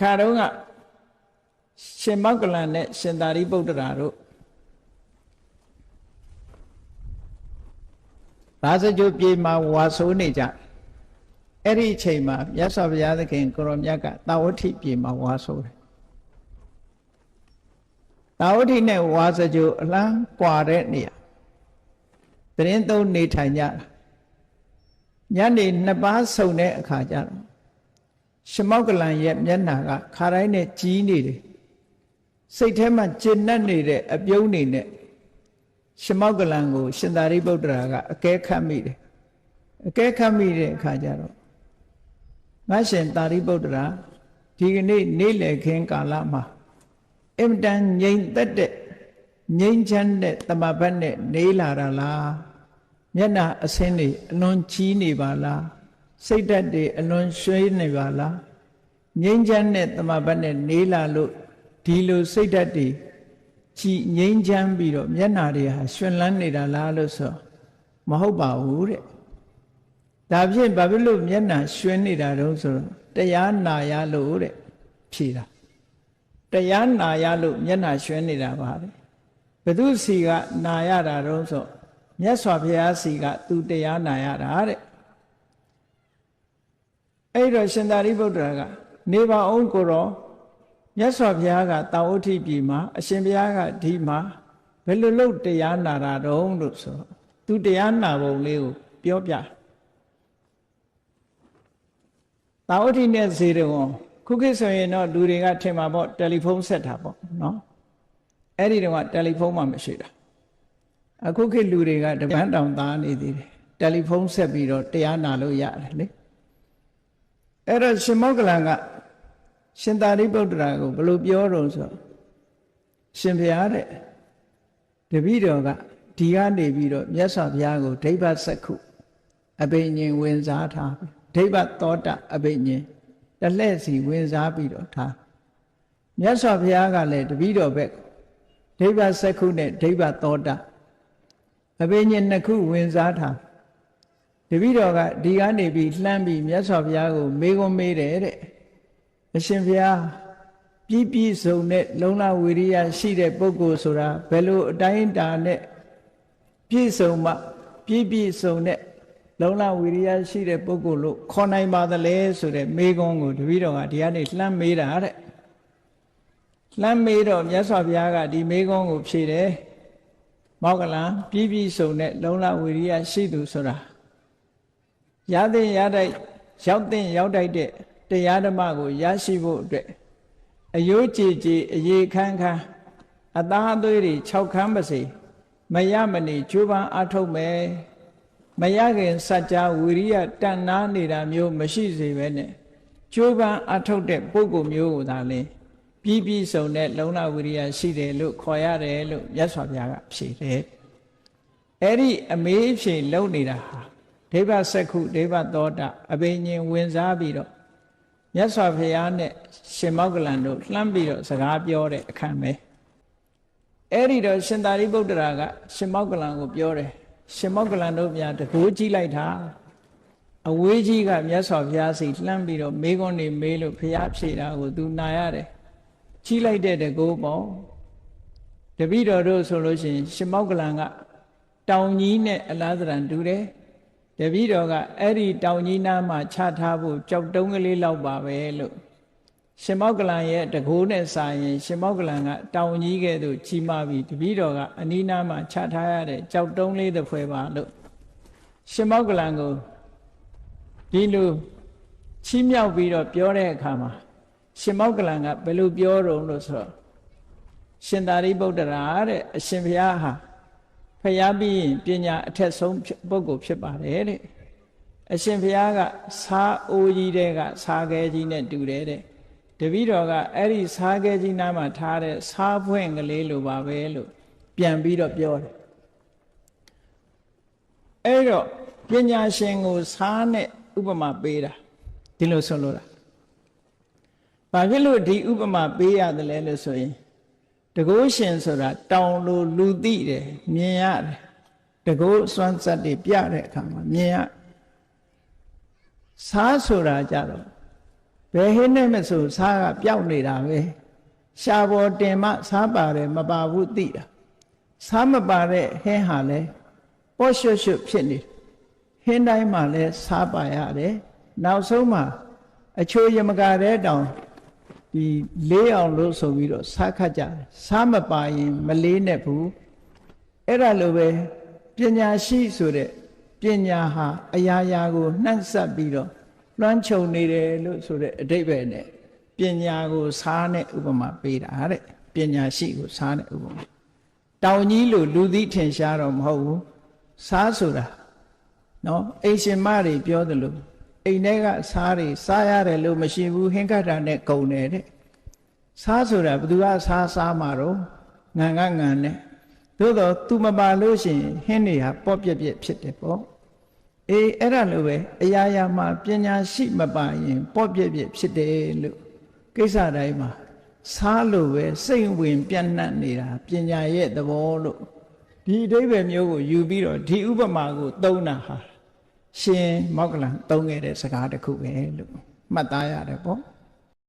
ခါတော့ကရှင်မောက္ကလန်နဲ့ရှင်သာရိပုတ္တရာတို့ဘာစကြိုပြေမှာဝါဆိုးနေကြအဲ့ဒီအချိန်မှာမြတ်စွာဘုရားသခင်ကိုရောမြတ်ကတာဝတိပြေမှာဝါဆိုးတယ်တာဝတိနဲ့ဝါစကြိုအလန်းကွာတဲ့နေရာတရင်သုံးနေထိုင်ကြတာညနေနှစ်ပါးဆုံတဲ့အခါကျတော့ ရှမောက်ကလန်ရဲ့မျက်နှာကခါတိုင်းနဲ့ကြီးနေတယ်စိတ်ထဲမှာကျဉ်တ်နေတဲ့အပြုံးနေနဲ့ရှမောက်ကလန်ကို ရှင်သာရိပုတ္တရာကအကဲခတ်မိတယ်အကဲခတ်မိတဲ့အခါကျတော့ငါရှင်သာရိပုတ္တရာဒီကနေ့နေ့လည်ခင်းကာလမှာအင်တန်ငြိမ်သက်တဲ့ငြိမ်ချမ်းတဲ့တမဘတ်နဲ့နေလာတာလားမျက်နှာအဆင်းတွေအလွန်ကြီးနေပါလား စိတ်ဓာတ်တွေအလွန်ရွှေနေပါလားငြိမ်းချမ်းတဲ့တမဘတ်နဲ့နေလာလို့ဒီလိုစိတ်ဓာတ်တွေကြည်ငြိမ်းချမ်းပြီးတော့မျက်နှာတွေဟာရှင်လန်းနေတာလားလို့ဆိုမဟုတ်ပါဘူးတဲ့ဒါဖြင့်ဘာဖြစ်လို့မျက်နှာရွှင်နေတာတုံးဆိုတော့တရားနာရလို့တဲ့ဖြေတာတရားနာရလို့မျက်နှာရွှင်နေတာပါတဲ့ဘု து စီကနာရတာတုံးဆိုမြတ်စွာဘုရားစီကသူတရားနာရတာတဲ့ အဲ့တော့ရှင်သာရိပုတ္တရာကနေပါအောင်ကိုတော့မြတ်စွာဘုရားကတာဝတိပြည်မှာအရှင်ဘုရားကဒီမှာဘယ်လိုလုပ်တရားနာတာတုံးလို့ဆိုတော့သူတရားနာပုံလေးကိုပြောပြတာဝတိနဲ့ဇေရဝံခုခေတ်ဆိုရင်တော့လူတွေကထင်မှာပေါ့တယ်လီဖုန်းဆက်တာပေါ့နော်အဲ့ဒီတော့တယ်လီဖုန်းမှမရှိတာအခုခေတ်လူတွေကတပန်းတောင်သားနေသေးတယ်တယ်လီဖုန်းဆက်ပြီးတော့တရားနာလို့ရတယ်လေ အဲ့တော့ရှင်မောက္ကလန်ကရှင်သာရိပုတ္တရာကိုဘယ်လိုပြောတော့ဆိုရှင်ဘုရားတဲ့တပည့်တော်ကဒီကနေပြီးတော့မြတ်စွာဘုရားကိုဒိဗ္ဗစက္ခုအဘိညာဉ်ဝင်စားထားဒိဗ္ဗသောတအဘိညာဉ်တလှဲ့စီဝင်စားပြီးတော့ထားမြတ်စွာဘုရားကလည်းတပည့်တော်ဘက်ဒိဗ္ဗစက္ခုနဲ့ဒိဗ္ဗသောတအဘိညာဉ်နှစ်ခုဝင်စားထား တပည့်တော်ကဒီကနေပြီးလှမ်းပြီးမြတ်စွာဘုရားကိုမေးခွန်းမေးတယ်တဲ့အရှင်ဘုရားပြည့်ပြည့်စုံတဲ့လုံလဝိရိယရှိတဲ့ပုဂ္ဂိုလ်ဆိုတာဘယ်လိုအတိုင်းအတာနဲ့ပြည့်စုံမှပြည့်ပြည့်စုံတဲ့လုံလဝိရိယရှိတဲ့ပုဂ္ဂိုလ်လို့ခေါ်နိုင်ပါသလဲဆိုတဲ့မေးခွန်းကိုတပည့်တော်ကဒီကနေလှမ်းမေးတာတဲ့လှမ်းမေးတော့မြတ်စွာဘုရားကဒီမေးခွန်းကိုဖြေတယ်မောက္ကလံပြည့်ပြည့်စုံတဲ့လုံလဝိရိယရှိသူဆိုတာ ရတဲ့ရတဲ့ရောက်တဲ့ရောက်တိုက်တဲ့တရားဓမ္မကိုရရှိဖို့အတွက်အယိုးကြည်ကြည်အေခန်းခန်းအသားအသွေးတွေ6ခန်းပါစေမရမနေကြိုးပမ်းအထုတ်မယ်မရခင်စัจ जा ဝိရိယတန်နာနေတာမျိုးမရှိစေပဲနဲ့ကြိုးပမ်းအထုတ်တဲ့ပုဂ္ဂိုလ်မျိုးကိုသာလင်းပြီးပြီးစုံတဲ့လုံလဝိရိယရှိတယ်လို့ခေါ်ရတယ်လို့မြတ်စွာဘုရားကဖြေတယ်အဲ့ဒီအမေးဖြေလုံနေတာဟာ ဒိဗ္ဗစက္ခုဒိဗ္ဗသောတာအဘိညာဉ်ဝင်စားပြီးတော့မြတ်စွာဘုရားနဲ့ရှင်မောက္ကလန်တို့လှမ်းပြီးတော့စကားပြောတဲ့အခါပဲအဲ့ဒီတော့ရှင်သာရိပုတ္တရာကရှင်မောက္ကလန်ကိုပြောတယ်ရှင်မောက္ကလန်တို့များတကိုးကြည့်လိုက်တာအဝေးကြီးကမြတ်စွာဘုရားစီလှမ်းပြီးတော့မေးခွန်းနေမေးလို့ဘုရားဖြေတာကို तू နာရတယ်ကြီးလိုက်တဲ့တကိုးပေါ့တပည့်တော်တို့ဆိုလို့ရှိရင်ရှင်မောက္ကလန်ကတောင်ကြီးနဲ့အလားသဏ္ဍာန်တူတယ် တပည့်တော်ကအဲ့ဒီတောင်ကြီးနားမှာချထားဖို့ကြောက်တုံးကလေးလောက်ပါပဲလို့ရှင်မောက္ကလန်ရဲ့တကိုးနဲ့စာရင် ရှင်မောက္ကလန်ကတောင်ကြီးကဲ့သို့ကြီးမားပြီးတပည့်တော်ကအနီးနားမှာချထားရတဲ့ကြောက်တုံးလေးတစ်ဖွဲပါလို့ရှင်မောက္ကလန်ကိုဒီလိုချီးမြှောက်ပြီးတော့ပြောတဲ့အခါမှာရှင်မောက္ကလန်ကဘယ်လိုပြောတော့လို့ဆိုတော့ရှင်သာရိပုတ္တရာတဲ့အရှင်ဘုရားဟာ ဖျားပြီးရင်ပညာအထက်ဆုံးပုဂ္ဂိုလ်ဖြစ်ပါတယ်တဲ့အရှင်ဘုရားကစားအိုးကြီးတဲ့ကစားခဲကြီးနဲ့တူတယ်တဲ့တပည့်တော်ကအဲ့ဒီစားခဲကြီးနားမှာထားတဲ့စားဖွင့်ကလေးလိုပါပဲလို့ပြန်ပြီးတော့ပြောတယ်အဲ့တော့ပညာရှင်ကိုစားနဲ့ဥပမာပေးတာဒီလိုဆိုလို့တာဘာဖြစ်လို့ဒီဥပမာပေးရတယ်လဲလို့ဆိုရင် တကုရှင်ဆိုတာတောင်လိုလူသိတယ်မြင်ရတယ်တကုစွမ်းစက်တွေပြတဲ့အခါမှာမြင်ရစားဆိုတာကြတော့ဘယ်ဟင်းနဲ့မဆိုစားကပျောက်နေတာပဲရှားပေါ်တင်မှစားပါတယ်မပါဘူးသိတာစားမပါတဲ့ဟင်းဟာလဲပေါ့ရွှွတ်ရွှွတ်ဖြစ်နေတယ်ဟင်းတိုင်းမှာလဲစားပါရတယ်နောက်ဆုံးမှာအချိုးရမကတဲ့တောင် ဒီလေးအောင်လို့ဆိုပြီးတော့စားခတ်ကြတယ်စားမပါရင်မလေးနဲ့ဘူးအဲ့ဒါလိုပဲပညာရှိဆိုတဲ့ပညာဟာအရာရာကိုနှံ့ဆက်ပြီးတော့လွှမ်းခြုံနေတယ်လို့ဆိုတဲ့အဓိပ္ပာယ်နဲ့ပညာကိုစားတဲ့ဥပမာပေးတာတဲ့ပညာရှိကိုစားတဲ့ဥပမာတောင်ကြီးလို့လူသိထင်ရှားတော့မဟုတ်ဘူးစားဆိုတာနော်အိမ်ရှင်မတွေပြောသလို အိမ်ထဲကစားတွေစားရတယ်လို့မရှိဘူးဟင်္ကတာနဲ့ဂုံတယ်တဲ့စားဆိုတာဘယ်သူကစားစားမှာတော့ငံကငံနဲ့သို့တော့ तू မပါလို့ရှိရင်ဟင်းတွေဟာပေါ့ပြက်ပြက်ဖြစ်တယ်ပေါ့အေးအဲ့ဒါလိုပဲအရာရာမှာပညာရှိမပါရင်ပေါ့ပြက်ပြက်ဖြစ်တယ်လို့ကိစ္စတိုင်းမှာစားလို့ပဲစိတ်ဝင်ပြန့်နှံ့နေတာပညာရဲ့သဘောလို့ဒီအဓိပ္ပာယ်မျိုးကိုယူပြီးတော့ဒီဥပမာကိုသုံးတာဟာ ရှင်မောက္ကလံသုံးခဲ့တဲ့စကားတစ်ခုပဲလို့မှတ်သားရတယ်ပေါ့